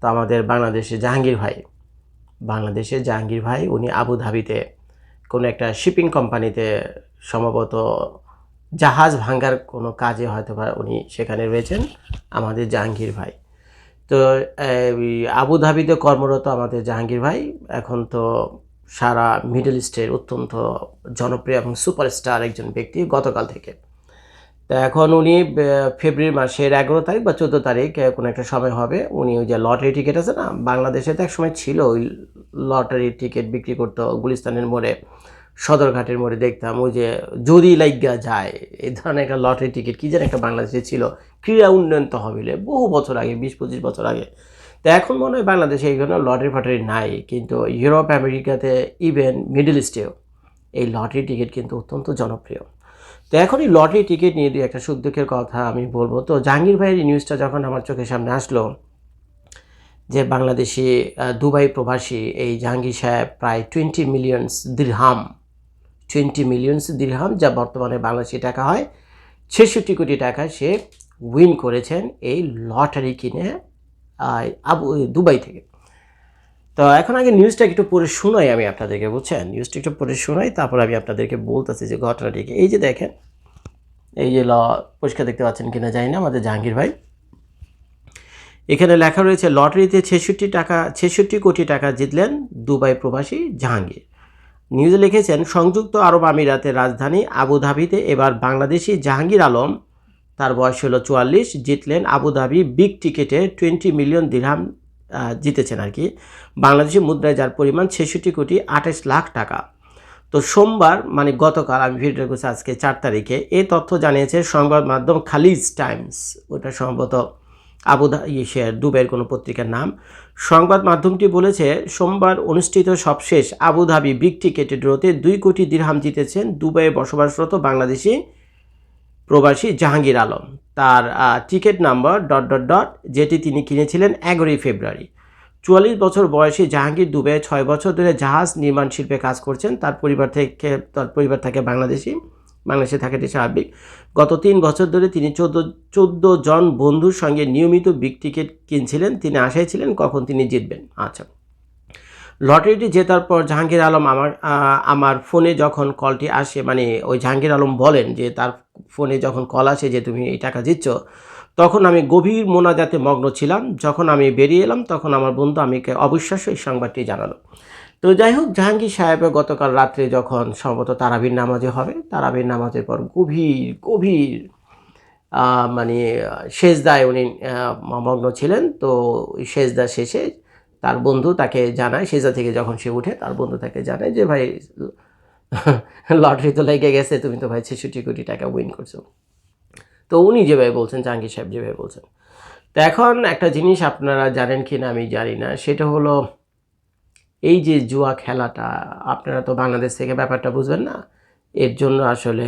তো আমাদের বাংলাদেশে জাহাঙ্গীর ভাই। বাংলাদেশের জাহাঙ্গীর ভাই, উনি আবুধাবিতে কোনো একটা শিপিং কোম্পানিতে সম্ভবত জাহাজ ভাঙ্গার কোনো কাজে হয়তো বা উনি সেখানে রয়েছেন, আমাদের জাহাঙ্গীর ভাই। তো আবুধাবিতে কর্মরত আমাদের জাহাঙ্গীর ভাই। এখন তো সারা মিডল ইস্টের অত্যন্ত জনপ্রিয় এবং সুপারস্টার একজন ব্যক্তি গতকাল থেকে। তো এখন উনি ফেব্রুয়ারি মাসের এগারো তারিখ বা চোদ্দ তারিখ কোনো একটা সময় হবে, উনি ওই যে লটারি টিকিট আছে না, বাংলাদেশে তো এক সময় ছিল ওই লটারির টিকিট বিক্রি করতো, গুলিস্তানের মোড়ে, সদরঘাটের মোড়ে দেখতাম, ওই যে যদি লাইগা যায়, এই ধরনের একটা লটারি টিকিট কী যেন একটা বাংলাদেশে ছিল, ক্রীড়া উন্নয়ন তহবিলে, বহু বছর আগে, বিশ পঁচিশ বছর আগে। তো এখন মনে হয় বাংলাদেশে এই এইখানে লটারি ফাটারি নাই, কিন্তু ইউরোপ, আমেরিকাতে ইভেন মিডল ইস্টেও এই লটারি টিকিট কিন্তু অত্যন্ত জনপ্রিয়। তো এখন এই লটারি টিকিট নিয়ে দিয়ে একটা সুখ দুঃখের কথা আমি বলব। তো জাহাঙ্গীর ভাইয়ের নিউজটা যখন আমার চোখের সামনে আসলো, যে বাংলাদেশি দুবাই প্রবাসী, এই জাহাঙ্গীর সাহেব প্রায় twenty millions dirham twenty millions dirham যা বর্তমানে বাংলাদেশি টাকা হয়, ছেষট্টি কোটি টাকা সে উইন করেছেন এই লটারি কিনে আবু, দুবাই থেকে। তো এখন আগে নিউজটা একটু পড়ে শোনাই আমি আপনাদেরকে, বুঝছেন? নিউজটা একটু পড়ে শোনাই, তারপর আমি আপনাদেরকে বলতেছি যে ঘটনাটি কি। এই যে দেখেন, এই যে ল, পরিষ্কার দেখতে পাচ্ছেন কিনা জানি না, আমাদের জাহাঙ্গীর ভাই। এখানে লেখা রয়েছে, লটারিতে ছেষট্টি টাকা, ছেষট্টি কোটি টাকা জিতলেন দুবাই প্রবাসী জাহাঙ্গীর। নিউজে লিখেছেন, সংযুক্ত আরব আমিরাতের রাজধানী আবুধাবিতে এবার বাংলাদেশি জাহাঙ্গীর আলম, তার বয়স হলো চুয়াল্লিশ, জিতলেন আবুধাবি বিগ টিকেটে টোয়েন্টি মিলিয়ন দিরহাম জিতেছেন আর কি। বাংলাদেশি মুদ্রায় যার পরিমাণ ছেষট্টি কোটি আঠাশ লাখ টাকা। তো সোমবার মানে গতকাল, আমি ভিডিও করছি আজকে চার তারিখে এই তথ্য জানিয়েছে সংবাদ মাধ্যম খালিজ টাইমস। ওটা সম্ভবত আবুধা ইসে দুবাইয়ের কোনো পত্রিকার নাম। সংবাদ মাধ্যমটি বলেছে, সোমবার অনুষ্ঠিত সবশেষ আবুধাবি বিগ টিকেট ড্রোতে দুই কোটি দিরহাম জিতেছেন দুবাইয়ে বসবাসরত বাংলাদেশি প্রবাসী জাহাঙ্গীর আলম। তার ticket number dot dot dot যেটি তিনি কিনেছিলেন এগারোই ফেব্রুয়ারি। চুয়াল্লিশ বছর বয়সী জাহাঙ্গীর দুবে ছয় বছর ধরে জাহাজ নির্মাণ শিল্পে কাজ করছেন। তার পরিবার থেকে, তার পরিবার থাকে বাংলাদেশি, বাংলাদেশে থাকাটি স্বাভাবিক গত তিন বছর ধরে তিনি চোদ্দ চোদ্দ জন বন্ধুর সঙ্গে নিয়মিত বিগ টিকিট কিনছিলেন। তিনি আশায় ছিলেন কখন তিনি জিতবেন। আচ্ছা। লটারিটি জেতার পর জাহাঙ্গীর আলম আমার আমার ফোনে যখন কলটি আসে মানে ওই জাহাঙ্গীর আলম বলেন যে, তার ফোনে যখন কল আসে যে, তুমি এই টাকা জিতছ তখন আমি গভীর মোনাজাতে মগ্ন ছিলাম। যখন আমি বেরিয়ে এলাম, তখন আমার বন্ধু আমাকে অবিশ্বাস্য এই সংবাদটি জানালো। তো যাই হোক, জাহাঙ্গীর সাহেবের গতকাল রাত্রে যখন সম্ভবত তারাবির নামাজে হবে, তারাবির নামাজের পর গভীর গভীর মানে শেষদায় উনি মগ্ন ছিলেন। তো শেষদা শেষে তার বন্ধু তাকে জানায়, সেজা থেকে যখন সে উঠে, তার বন্ধু তাকে জানায় যে, ভাই, লটারি তো লেগে গেছে, তুমি তো ভাই ছেষট্টি কোটি টাকা উইন করছ। তো উনি যেভাবে বলছেন, জাহাঙ্গীর সাহেব যেভাবে বলছেন। তো এখন একটা জিনিস আপনারা জানেন কি না আমি জানি না, সেটা হলো এই যে জুয়া খেলাটা, আপনারা তো বাংলাদেশ থেকে ব্যাপারটা বুঝবেন না। এর জন্য আসলে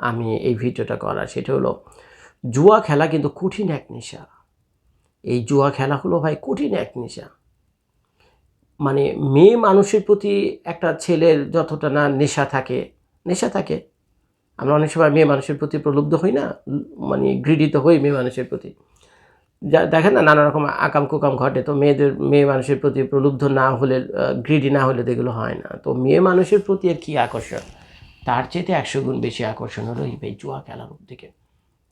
আমি এই ভিডিওটা করা সেটা হলো জুয়া খেলা কিন্তু কঠিন এক নেশা। এই জুয়া খেলা হলো ভাই কঠিন এক নেশা। মানে মেয়ে মানুষের প্রতি একটা ছেলের যতটা না নেশা থাকে নেশা থাকে। আমরা অনেক সময় মেয়ে মানুষের প্রতি প্রলুব্ধ হই না মানে গৃহীত হই মেয়ে মানুষের প্রতি। যা, দেখেন না নানা রকম আকাম কুকাম ঘটে, তো মেয়েদের, মেয়ে মানুষের প্রতি প্রলুব্ধ না হলে গ্রিডি না হলে তো এগুলো হয় না। তো মেয়ে মানুষের প্রতি আর কী আকর্ষণ? তার চেয়েতে একশো গুণ বেশি আকর্ষণ হলো এই জুয়া খেলার দিকে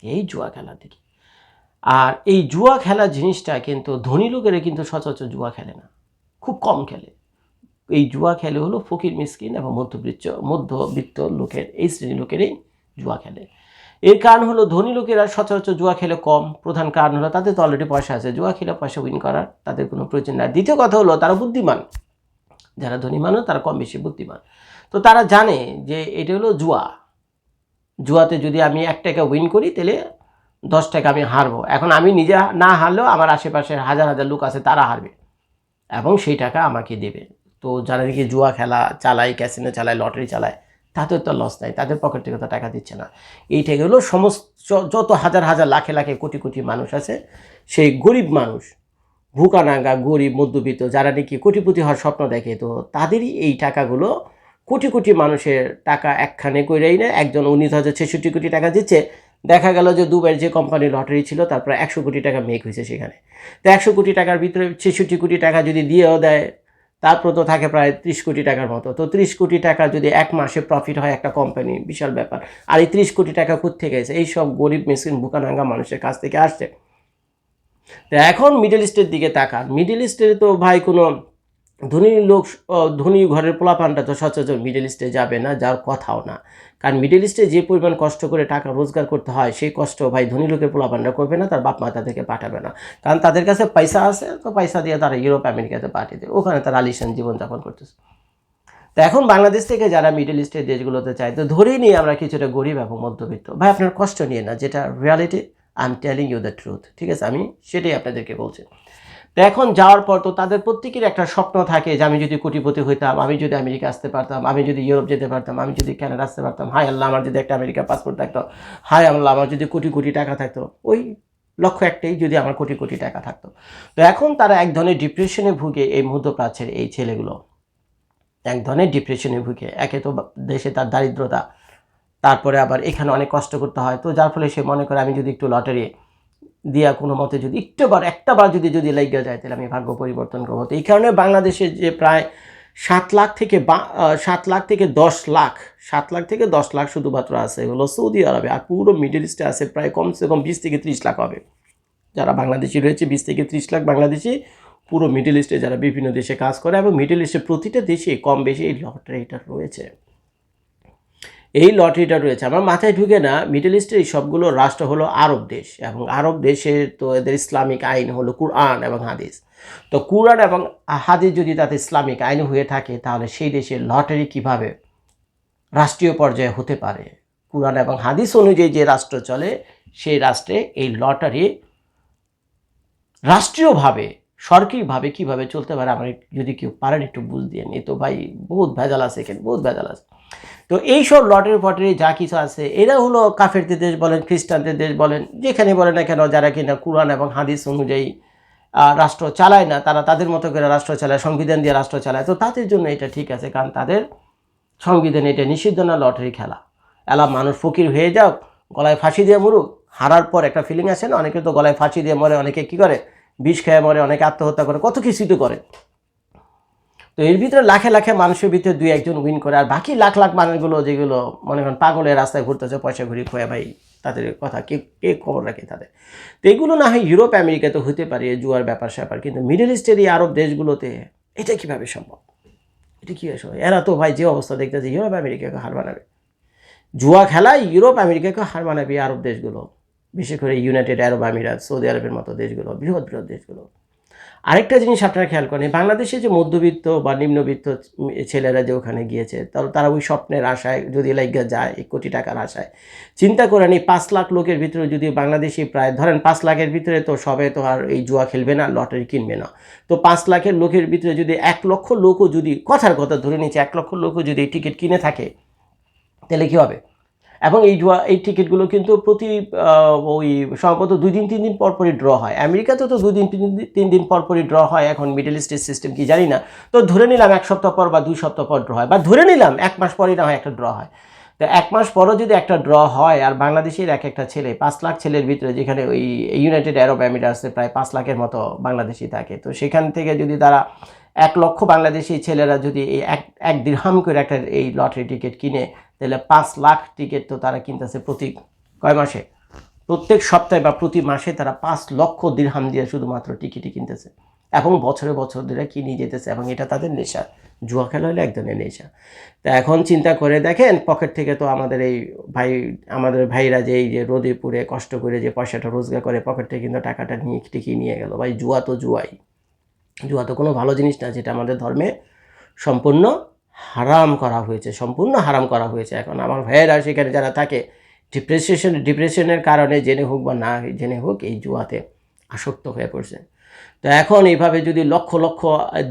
এই জুয়া খেলার দিকে আর এই জুয়া খেলা জিনিসটা কিন্তু ধনী লোকেরা কিন্তু সচরাচর জুয়া খেলে না। খুব কম খেলে। এই জুয়া খেলে হলো ফকির মিসকিন এবং মধ্যবিত্ত মধ্যবিত্ত লোকের, এই শ্রেণির লোকেরই জুয়া খেলে। এর কারণ হলো ধনী লোকেরা সচরাচর জুয়া খেলে কম। প্রধান কারণ হলো তাদের তো অলরেডি পয়সা আছে। জুয়া খেলে পয়সা উইন করার তাদের কোনো প্রয়োজন নাই। দ্বিতীয় কথা হলো তারা বুদ্ধিমান। যারা ধনী মানুষ তারা কম বেশি বুদ্ধিমান। তো তারা জানে যে এটা হলো জুয়া। জুয়াতে যদি আমি এক টাকা উইন করি তাহলে দশ টাকা আমি হারবো। এখন আমি নিজে না হারলেও আমার আশেপাশের হাজার হাজার লোক আছে তারা হারবে। এবং সেই টাকা আমাকে দেবে। তো যারা নাকি জুয়া খেলা চালায় ক্যাসিনো চালায় লটারি চালায়, তাদের তো লস নাই, তাদের পকেট থেকে তো টাকা দিচ্ছে না। এইটাই হলো সমস্ত যত হাজার হাজার লাখে লাখে কোটি কোটি মানুষ আছে, সেই গরিব মানুষ ভুকানাঙ্গা গরিব, মধ্যবিত্ত, যারা নাকি কোটিপতি হওয়ার স্বপ্ন দেখে, তো তাদেরই এই টাকাগুলো কোটি কোটি মানুষের টাকা একখানে করেই না একজন উনিশ হাজার ছেষট্টি কোটি টাকা দিচ্ছে দেখা গেল যে দুবাইয়ের যে কোম্পানি লটারি ছিল, তারপরে একশো কোটি টাকা মেক হয়েছে সেখানে। তো একশো কোটি টাকার ভিতরে ছেষট্টি কোটি টাকা যদি দিয়েও দেয়, তারপর তো থাকে প্রায় ত্রিশ কোটি টাকার মতো। তো ত্রিশ কোটি টাকা যদি এক মাসে প্রফিট হয় একটা কোম্পানি বিশাল ব্যাপার। আর এই ত্রিশ কোটি টাকা কোথেকে এসে এইসব গরিব মেসিন বুকানাঙ্গা মানুষের কাছ থেকে আসছে। তো এখন মিডল ইস্টের দিকে তাকান। মিডল ইস্টের তো ভাই কোনো ধনী লোক ধনী ঘরের পোলাপানটা তো সচরাচর মিডল ইস্টে যাবে না, যার কথাও না। কারণ মিডল ইস্টে যে পরিমাণ কষ্ট করে টাকা রোজগার করতে হয়, সেই কষ্ট ভাই ধনী লোকের পোলাপানরা করবে না, তার বাপ মা তাদেরকে পাঠাবে না। কারণ তাদের কাছে পয়সা আছে, তো পয়সা দিয়ে তারা ইউরোপ, আমেরিকাতে পাঠিয়ে দেবে ওখানে তারা আলিশান জীবনযাপন করতেছে। তো এখন বাংলাদেশ থেকে যারা মিডল ইস্টের দেশগুলোতে চায়, তো ধরেই নিয়ে আমরা কিছুটা গরিব এবং মধ্যবিত্ত। ভাই, আপনার কষ্ট নিয়ে না, যেটা reality I am telling you the truth ঠিক আছে? আমি সেটাই আপনাদেরকে বলছি। তো এখন যাওয়ার পর তো তাদের প্রত্যেকের একটা স্বপ্ন থাকে যে আমি যদি কোটিপতি হইতাম, আমি যদি আমেরিকা আসতে পারতাম, আমি যদি ইউরোপ যেতে পারতাম, আমি যদি ক্যানাডা আসতে পারতাম হাই আল্লাহ, আমার যদি একটা আমেরিকা পাসপোর্ট থাকতো হাই আল্লাহ, আমার যদি কোটি কোটি টাকা থাকতো, ওই লক্ষ্য একটাই যদি আমার কোটি কোটি টাকা থাকতো। তো এখন তারা এক ধরনের ডিপ্রেশনে ভুগে এই মধ্যপ্রাচ্যের এই ছেলেগুলো। এক ধরনের ডিপ্রেশনে ভুগে। একে তো দেশে তার দারিদ্রতা, তারপরে আবার এখানে অনেক কষ্ট করতে হয়। তো যার ফলে সে মনে করে, আমি যদি একটু লটারি দিয়া কোনো মতে যদি একটু বার একটা বার যদি যদি লেগে যায়, তাহলে আমি ভাগ্য পরিবর্তন করব তো এই কারণে বাংলাদেশে যে প্রায় সাত লাখ থেকে বা- সাত লাখ থেকে দশ লাখ, সাত লাখ থেকে দশ লাখ শুধুমাত্র আছে হলো সৌদি আরবে, আর পুরো মিডল ইস্টে আছে প্রায় কমসে কম বিশ থেকে ত্রিশ লাখ হবে। যারা বাংলাদেশি রয়েছে, বিশ থেকে ত্রিশ লাখ বাংলাদেশি, পুরো মিডল ইস্টে যারা বিভিন্ন দেশে কাজ করে, এবং মিডল ইস্টে প্রতিটা দেশে কম বেশি এই লটারিটা রয়েছে। এই লটারিটা রয়েছে। আমার মাথায় ঢুকে না, মিডল ইস্টের এই সবগুলো রাষ্ট্র হলো আরব দেশ এবং আরব দেশে তো এদের ইসলামিক আইন হলো কুরআন এবং হাদিস। তো কুরআন এবং হাদিস যদি তাতে ইসলামিক আইন হয়ে থাকে, তাহলে সেই দেশে লটারি কীভাবে রাষ্ট্রীয় পর্যায়ে হতে পারে? কুরআন এবং হাদিস অনুযায়ী যে রাষ্ট্র চলে, সেই রাষ্ট্রে এই লটারি রাষ্ট্রীয়ভাবে সরকারিভাবে কীভাবে চলতে পারে আমার যদি কেউ পারেন একটু বুঝ দিয়ে নি তো ভাই, বহুত ভেজাল আছে এখানে, বহুত ভেজাল আছে। তো এইসব লটারি ফটারি যা কিছু আছে, এরা হলো কাফেরদের দেশ বলেন, খ্রিস্টানদের দেশ বলেন, যেখানে বলেন না কেন, যারা কিনা কোরআন এবং হাদিস অনুযায়ী রাষ্ট্র চালায় না, তারা তাদের মতো করে রাষ্ট্র চালায়, সংবিধান দিয়ে রাষ্ট্র চালায়। তো তাদের জন্য এটা ঠিক আছে, কারণ তাদের সংবিধানে এটা নিষিদ্ধ না, লটারি খেলা। এলা মানুষ ফকির হয়ে যাও গলায় ফাঁসি দিয়ে মরুক, হারার পর একটা ফিলিং আসে না, অনেকে তো গলায় ফাঁসি দিয়ে মরে, অনেকে কি করে? বিষ খেয়ে মরে, অনেকে আত্মহত্যা করে, কত কিছুই তো করে। তো এর ভিতরে লাখে লাখে মানুষের ভিতরে দুই একজন উইন করে, আর বাকি লাখ লাখ মানুষগুলো যেগুলো, মনে করেন পাগলের রাস্তায় ঘুরতেছে, পয়সা ঘুরি খোয়া, ভাই, তাদের কথা, কে কে খবর রাখে তাদের? তো এগুলো না হয় ইউরোপ আমেরিকাতে হতে পারে, জুয়ার ব্যাপার স্যাপার, কিন্তু মিডল ইস্টের এই আরব দেশগুলোতে এটা কীভাবে সম্ভব? এটা কীভাবে সম্ভব? এরা তো ভাই যে অবস্থা দেখতেছে, ইউরোপ, আমেরিকাকে হার মানাবে। জুয়া খেলায় ইউরোপ, আমেরিকাকে হার মানাবে আরব দেশগুলো। বিশেষ করে ইউনাইটেড আরব আমিরাত, সৌদি আরবের মতো দেশগুলো, বৃহৎ বৃহৎ দেশগুলো। আরেকটা জিনিস আপনারা খেয়াল করেন, বাংলাদেশে যে মধ্যবিত্ত বা নিম্নবিত্ত ছেলেরা যে ওখানে গিয়েছে, তার- তারা ওই স্বপ্নের আশায় যদি লাইগা যায় এক কোটি টাকার আশায়। চিন্তা করেন, এই পাঁচ লাখ লোকের ভিতরে যদি বাংলাদেশি প্রায়, ধরেন পাঁচ লাখের ভিতরে তো সবে তো আর এই জুয়া খেলবে না, লটারি কিনবে না। তো পাঁচ লাখের লোকের ভিতরে যদি এক লক্ষ লোকও যদি, কথার কথা ধরে নিচ্ছে, এক লক্ষ লোকও যদি টিকিট কিনে থাকে, তাহলে কী হবে? এবং এই জুয়া এই টিকিটগুলো কিন্তু প্রতি ওই সম্ভবত দুই দিন, তিন দিন পর পরই ড্র হয়। আমেরিকাতে তো দুই দিন, তিন দিন পর পরই ড্র হয়। এখন মিডল ইস্টের সিস্টেম কি জানি না। তো ধরে নিলাম এক সপ্তাহ পর বা দুই সপ্তাহ পর ড্র হয়। বা ধরে নিলাম এক মাস পরই না হয় একটা ড্র হয়। তো এক মাস পরও যদি একটা ড্র হয়, আর বাংলাদেশের এক একটা ছেলে, পাঁচ লাখ ছেলের ভিতরে যেখানে ওই ইউনাইটেড আরব আমিরাটসে প্রায় পাঁচ লাখের মতো বাংলাদেশি থাকে। তো সেখান থেকে যদি তারা এক লক্ষ বাংলাদেশি ছেলেরা যদি এই এক এক দিরহাম করে একটা এই লটারি টিকিট কিনে তাহলে পাঁচ লাখ টিকিট তো তারা কিনতেছে প্রতি কয় মাসে? প্রত্যেক সপ্তাহে বা প্রতি মাসে তারা পাঁচ লক্ষ দিরহাম দিয়ে শুধুমাত্র টিকিটই কিনতেছে। এবং বছরে বছর ধরে কিনে যেতেছে এবং এটা তাদের নেশা। জুয়া খেলা হলে এক ধরনের নেশা। তা এখন চিন্তা করে দেখেন পকেট থেকে তো আমাদের এই ভাই, আমাদের ভাইরা যে এই যে রোদে পুড়ে কষ্ট করে যে পয়সাটা রোজগার করে পকেট থেকে কিন্তু টাকাটা নিয়ে টিকিয়ে নিয়ে গেল। ভাই, জুয়া তো জুয়াই। জুয়া তো কোনো ভালো জিনিস না, যেটা আমাদের ধর্মে সম্পূর্ণ হারাম করা হয়েছে, সম্পূর্ণ হারাম করা হয়েছে। এখন আমার ভাইয়েরা সেখানে যারা থাকে ডিপ্রেশন ডিপ্রেশনের কারণে জেনে হোক বা না জেনে হোক, এই জুয়াতে আসক্ত হয়ে পড়ছে। তো এখন এইভাবে যদি লক্ষ লক্ষ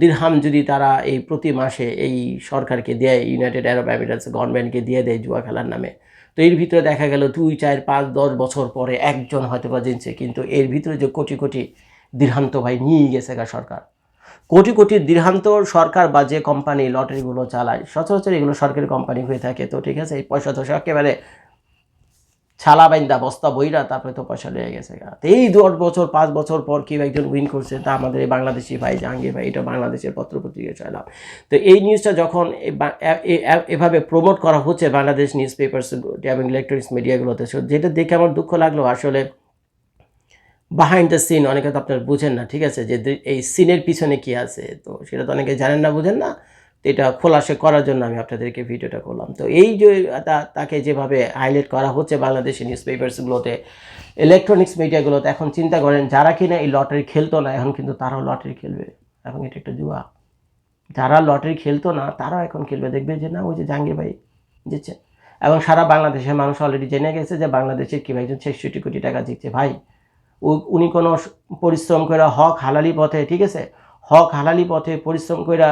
দিরহাম যদি তারা এই প্রতি মাসে এই সরকারকে দেয় ইউনাইটেড আরব আমিরাটস গভর্নমেন্টকে দিয়ে দেয় জুয়া খেলার নামে, তো এর ভিতরে দেখা গেল দুই, চার, পাঁচ, দশ বছর পরে একজন হয়তো বা জিনছে, কিন্তু এর ভিতরে যে কোটি কোটি দিরহান্ত ভাই নিয়ে গেছে গা সরকার। কোটি কোটি দীর্ঘান্ত সরকার বা যে কোম্পানি লটারিগুলো চালায়, সচরাচর এগুলো সরকারি কোম্পানি হয়ে থাকে। তো ঠিক আছে, এই পয়সা তো একেবারে ছালা বাইন্দা, বস্তা বইরা, তারপরে তো পয়সা লেগে গেছে এই দশ বছর, পাঁচ বছর পর কেউ একজন উইন করছে, তা আমাদের এই বাংলাদেশি ভাই, জাহাঙ্গীর ভাই, এটা বাংলাদেশের পত্রপত্রিকা চাইলাম তো এই নিউজটা যখন এভাবে প্রমোট করা হচ্ছে বাংলাদেশ নিউজ পেপার্স এবং ইলেকট্রনিক্স মিডিয়াগুলোতে যেটা দেখে আমার দুঃখ লাগল, আসলে বাহাইন্ড দ্য সিন অনেকে তো আপনার বুঝেন না, ঠিক আছে? যে এই সিনের পিছনে কি আছে? তো সেটা তো অনেকে জানেন না, বুঝেন না? তো এটা খোলাসে করার জন্য আমি আপনাদেরকে ভিডিওটা করলাম। তো এই যে তাকে যেভাবে হাইলাইট করা হচ্ছে বাংলাদেশি নিউজ পেপার্সগুলোতে ইলেকট্রনিক্স মিডিয়াগুলোতে এখন চিন্তা করেন, যারা কিনা এই লটারি খেলতো না, এখন কিন্তু তারাও লটারি খেলবে। এখন এটা একটা জুয়া। যারা লটারি খেলতো না, তারাও এখন খেলবে। দেখবে যে না, ওই যে জাহাঙ্গীর ভাই জিতছে। এবং সারা বাংলাদেশের মানুষ অলরেডি জেনে গেছে যে বাংলাদেশের কেউ একজন ছেষট্টি কোটি টাকা জিতছে। ভাই উনি কোনো পরিশ্রম করে হক হালালি পথে, ঠিক আছে? হক হালালি পথে পরিশ্রম কইরা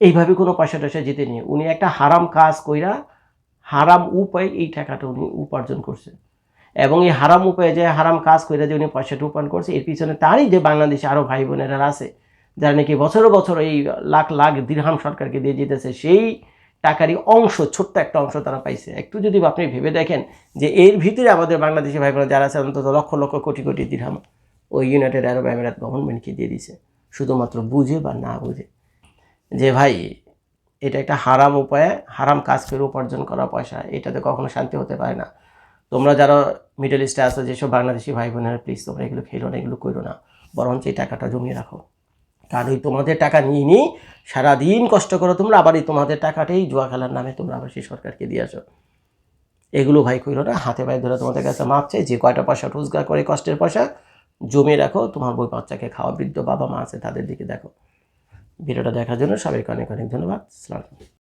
এইভাবে কোনো পয়সা টয়সা জিতেনি উনি একটা হারাম কাজ কইরা হারাম উপায়ে এই টাকাটা উনি উপার্জন করছে। এবং এই হারাম উপায়ে যে হারাম কাজ কইরা যে উনি পয়সাটা উপার্জন করছে, এর পিছনে তারই যে বাংলাদেশে আরও ভাই বোনেরা আছে, যারা নাকি বছর বছর এই লাখ লাখ দিরহাম সরকারকে দিয়ে জিতেছে, সেই টাকারই অংশ, ছোট্ট একটা অংশ তারা পাইছে। একটু যদি আপনি ভেবে দেখেন যে এর ভিতরে আমাদের বাংলাদেশি ভাই বোনেরা যারা আছে, অন্তত লক্ষ লক্ষ কোটি কোটি দিরহাম ওই ইউনাইটেড আরব আমিরাত গভর্নমেন্টকে দিয়ে দিছে। শুধুমাত্র বুঝে বা না বুঝে। যে ভাই, এটা একটা হারাম উপায়ে, হারাম কাজ করে উপার্জন করা পয়সা, এটাতে কখনো শান্তি হতে পারে না। তোমরা যারা মিডল ইস্টে আছো, যেসব বাংলাদেশি ভাই বোনেরা প্লিজ তোমরা এগুলো খেলো না, এগুলো করো না। বরঞ্চ এই টাকাটা জমিয়ে রাখো। কারণ ওই তোমাদের টাকা নিয়ে নিই সারাদিন কষ্ট করো তোমরা, আবার এই তোমাদের টাকাটাই জুয়া খেলার নামে তোমরা আবার সেই সরকারকে দিয়ে আসো। এগুলো ভাই কইল না, হাতে পায়ে ধরে তোমাদের কাছে মাপ চাই, যে কয়টা পয়সা রোজগার করে কষ্টের পয়সা জমিয়ে রাখো, তোমার বই বাচ্চাকে খাওয়া, বৃদ্ধ বাবা মা আছে তাদের দিকে দেখো। ভিডিওটা দেখার জন্য সবাইকে অনেক অনেক ধন্যবাদ, সালাম